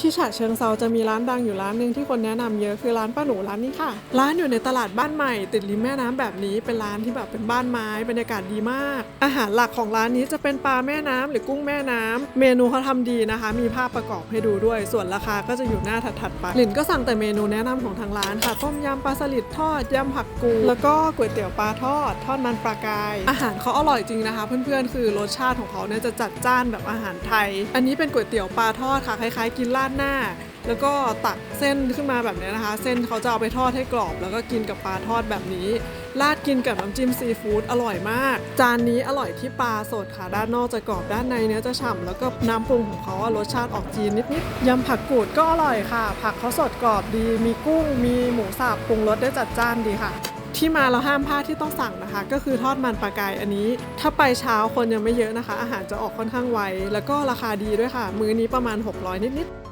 ที่ฉะเชิงเซาจะมีร้านดังอยู่ร้านหนึ่งที่คนแนะนำเยอะคือร้านป้าหนูร้านนี้ค่ะ ร้านอยู่ในตลาดบ้านใหม่ ติดริมแม่น้ำแบบนี้เป็นร้านที่แบบเป็นบ้านไม้บรรยากาศดีมาก อาหารหลักของร้านนี้จะเป็นปลาแม่น้ำหรือกุ้งแม่น้ำเมนูเขาทำดีนะคะ มีภาพประกอบให้ดูด้วย ส่วนราคาก็จะอยู่หน้าถัดๆไปหลินก็สั่งแต่เมนูแนะนำของทางร้านค่ะต้มยำปลาสลิดทอดยำผักกูแล้วก็ก๋วยเตี๋ยวปลาทอด ทอดมันปลากาย อาหารเขาอร่อยจริงนะคะ เพื่อนๆคือรสชาติของเขาเนี่ยจะจัดจ้านแบบอาหารไทย อันนี้เป็นก๋วยเตี๋ยวปลาทอดค่ะคล้ายๆกินราดหน้า แล้วก็ตักเส้นขึ้นมาแบบนี้นะคะ เส้นเขาจะเอาไปทอดให้กรอบ แล้วก็กินกับปลาทอดแบบนี้ราดกินกับน้ำจิ้มซีฟู้ดอร่อยมาก จานนี้อร่อยที่ปลาสดค่ะ ด้านนอกจะกรอบด้านในเนื้อจะฉ่ำแล้วก็น้ำปรุงของเขาอะรสชาติออกจีนนิดๆยำผักกูดก็อร่อยค่ะ ผักเขาสดกรอบดี มีกุ้ง มีหมูสับปรุงรสได้จัดจ้านดีค่ะที่มาเราห้ามพลาดที่ต้องสั่งนะคะ ก็คือทอดมันปลากายอันนี้ ถ้าไปเช้าคนยังไม่เยอะนะคะ อาหารจะออกค่อนข้างไวแล้วก็ราคาดีด้วยค่ะ มื้อนี้ประมาณ 600 นิดๆ